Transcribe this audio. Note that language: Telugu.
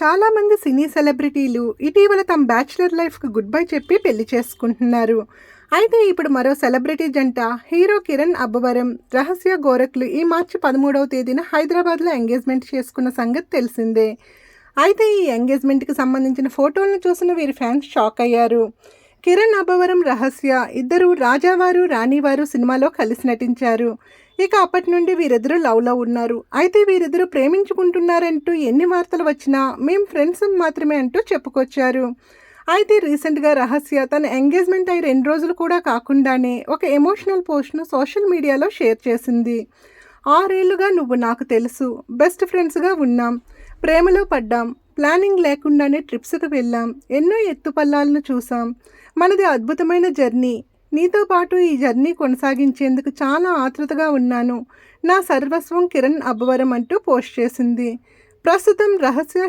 చాలామంది సినీ సెలబ్రిటీలు ఇటీవల తమ బ్యాచిలర్ లైఫ్కి గుడ్ బై చెప్పి పెళ్ళి చేసుకుంటున్నారు. అయితే ఇప్పుడు మరో సెలబ్రిటీ జంట హీరో కిరణ్ అబ్బవరం రహస్య గోరఖ్లు ఈ మార్చి పదమూడవ తేదీన హైదరాబాద్లో ఎంగేజ్మెంట్ చేసుకున్న సంగతి తెలిసిందే. అయితే ఈ ఎంగేజ్మెంట్కి సంబంధించిన ఫోటోలను చూసిన వీరి ఫ్యాన్స్ షాక్ అయ్యారు. కిరణ్ అబ్బవరం రహస్య ఇద్దరు రాజావారు రాణివారు సినిమాలో కలిసి నటించారు. ఇక అప్పటి నుండి వీరిద్దరూ లవ్లో ఉన్నారు. అయితే వీరిద్దరూ ప్రేమించుకుంటున్నారంటూ ఎన్ని వార్తలు వచ్చినా మేం ఫ్రెండ్స్ మాత్రమే అంటూ చెప్పుకొచ్చారు. అయితే రీసెంట్గా రహస్య తన ఎంగేజ్మెంట్ అయి రెండు రోజులు కూడా కాకుండానే ఒక ఎమోషనల్ పోస్ట్ను సోషల్ మీడియాలో షేర్ చేసింది. ఆరేళ్ళుగా నువ్వు నాకు తెలుసు బెస్ట్ ఫ్రెండ్స్గా ఉన్నాం ప్రేమలో పడ్డాం ప్లానింగ్ లేకుండానే ట్రిప్స్కి వెళ్ళాం ఎన్నో ఎత్తుపల్లాలను చూసాం మనది అద్భుతమైన జర్నీ నీతో పాటు ఈ జర్నీ కొనసాగించేందుకు చాలా ఆతృతగా ఉన్నాను. నా సర్వస్వం కిరణ్ అబ్బవరం అంటూ పోస్ట్ చేసింది. ప్రస్తుతం రహస్య